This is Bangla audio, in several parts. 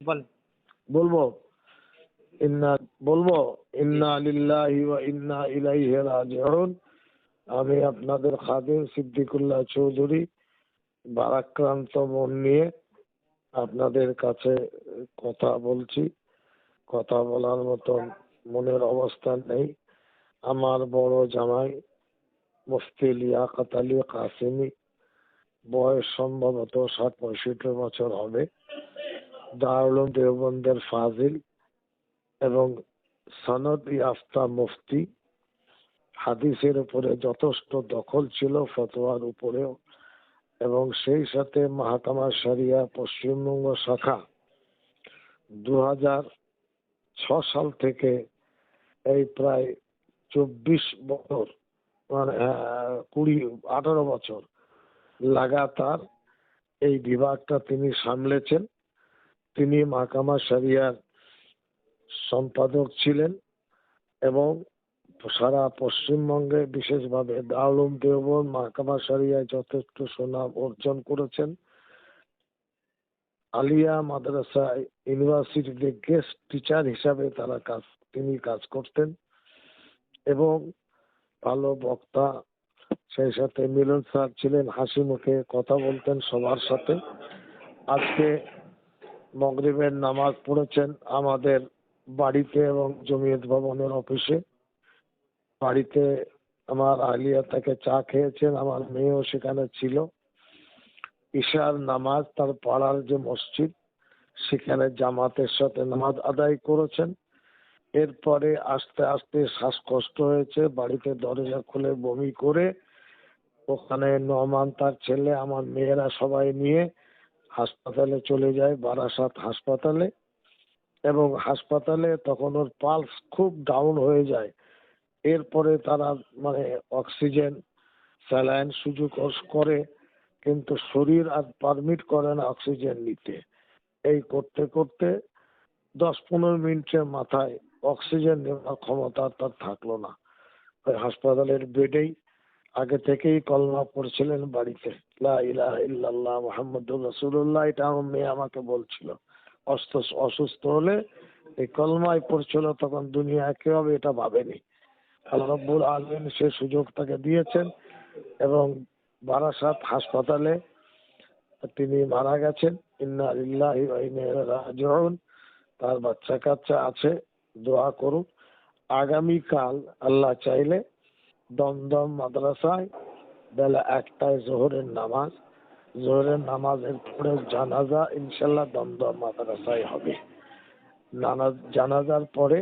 বল বলব বলব আমি আপনাদের খাদিম সিদ্দিকুল্লাহ চৌধুরী, বারাক্রান্ত মন নিয়ে আপনাদের কাছে কথা বলছি। কথা বলার মতন মনের অবস্থা নেই। আমার বড় জামাই মুফতি লিয়াকত কাসিমি, বয়স সম্ভবত ষাট পঁয়ষট্টি বছর হবে। দারুল দেওবন্দের ফাজিল এবং সনদ ইয়াফতা মুফতি। হাদিসের উপরে যথেষ্ট দখল ছিল ফতোয়ার উপরেও এবং সেই সাথে মাহাতামা সারিয়া পশ্চিমবঙ্গ শাখা দু হাজার ছ সাল থেকে এই প্রায় চব্বিশ বছর মানে কুড়ি, আঠারো বছর লাগাতার এই বিভাগটা তিনি সামলেছেন। তিনি মাকামা সারিয়ার সম্পাদক ছিলেন এবং সারা পশ্চিমবঙ্গে বিশেষভাবে দাউলুম দেওবন মাকামা সারিয়ায় যথেষ্ট সুনাম অর্জন করেছেন। আলিয়া মাদ্রাসা ইউনিভার্সিটিতে গেস্ট টিচার হিসাবে তারা কাজ, তিনি কাজ করতেন এবং ভালো বক্তা, সেই সাথে মিলন স্যার ছিলেন হাসি মুখে কথা বলতেন সবার সাথে। আজকে মগরিবের নামাজ পড়েছেন আমাদের বাড়িতে এবং জমিয়ত ভবনের অফিসে। বাড়িতে আমার আলিয়া তাকে চা খেয়েছেন, আমার মেয়েও সেখানে ছিল। ঈশার নামাজ তার পাড়ার যে মসজিদ, সেখানে জামাতের সাথে নামাজ আদায় করেছেন। এরপরে আস্তে আস্তে শ্বাসকষ্ট হয়েছে, বাড়িতে দরজা খুলে বমি করে। ওখানে নমান তার ছেলে, আমার মেয়েরা সবাই নিয়ে হাসপাতালে চলে যায় বারাসাত হাসপাতালে এবং হাসপাতালে তখন ওর পালস খুব ডাউন হয়ে যায়। এরপরে তারা মানে অক্সিজেন, স্যালাইন সুযোগ করে কিন্তু শরীর আর পারমিট করে না অক্সিজেন নিতে। এই করতে করতে দশ পনেরো মিনিটের মাথায় অক্সিজেন নেওয়ার ক্ষমতা তার থাকল না। হাসপাতালের বেডেই আগে থেকেই কলমা পড়ছিলেন বাড়িতে। রাসূলুল্লাহ, এটা আমার মেয়ে আমাকে বলছিল। অস্ত অসুস্থ হলে এই কলমায় পড়ছিল, তখন দুনিয়া হবে এটা ভাবেনি। আল্লাহ রব্বুল আলমিন সে সুযোগ তাকে দিয়েছেন এবং বারাসাত হাসপাতালে তিনি মারা গেছেন। ইন্না তার বাচ্চা কাচ্চা আছে, দোয়া করুন আগামীকাল আল্লাহ চাইলে দমদম মাদ্রাসায় বেলা একটায় জোহরের নামাজ। জোহরের নামাজের পরে জানাজা ইনশাল্লাহ দমদম মাদ্রাসায় হবে। নানা, জানাজার পরে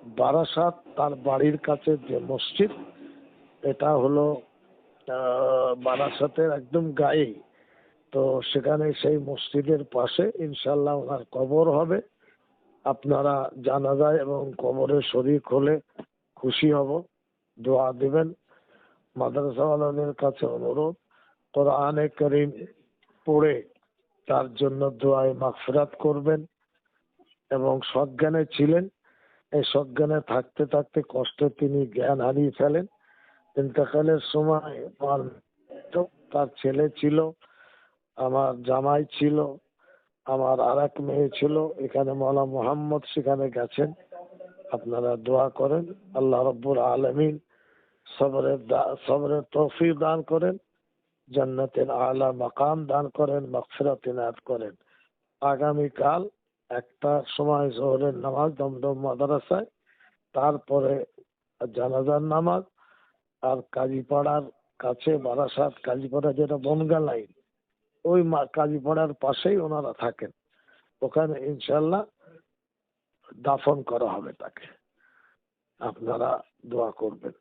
বারাসাত তার বাড়ির কাছে যে মসজিদ, এটা হলো বারাসাতের একদম গায়েই। তো সেখানে সেই মসজিদের পাশে ইনশাল্লাহ ওনার কবর হবে। আপনারা জানাজায় এবং কবরে শরীক হলে খুশি হব। দোয়া দিবেন। মাদ্রাসাওয়ালাদের কাছে অনুরোধ, কোরআনে করিম পড়ে তার জন্য দোয়ায় মাগফিরাত করবেন এবং সজ্ঞানে ছিলেন। এই সজ্ঞানে থাকতে থাকতে কষ্টে তিনি জ্ঞান হারিয়ে ফেলেন। ইন্তেকালের সময় তার ছেলে ছিল, আমার জামাই ছিল, আমার আর এক মেয়ে ছিল, এখানে মৌলা মোহাম্মদ সেখানে গেছেন। আপনারা দোয়া করেন, আল্লাহ রব্বুল আলমিন সবরের সবরের তৌফিক দান করেন, জান্নাতের আলা মাকাম দান করেন, মাগফিরাত ইনায়াত করেন। আগামীকাল একটা সময় জোহরের নামাজ দমদম মাদ্রাসায়, তারপরে জানাজার নামাজ, আর কাজীপাড়ার কাছে বারাসাত কাজীপাড়া যেটা বনগা লাইন, ওই কাজীপাড়ার পাশেই ওনারা থাকেন। ওখানে ইনশাল্লাহ দাফন করা হবে তাকে। আপনারা দোয়া করবেন।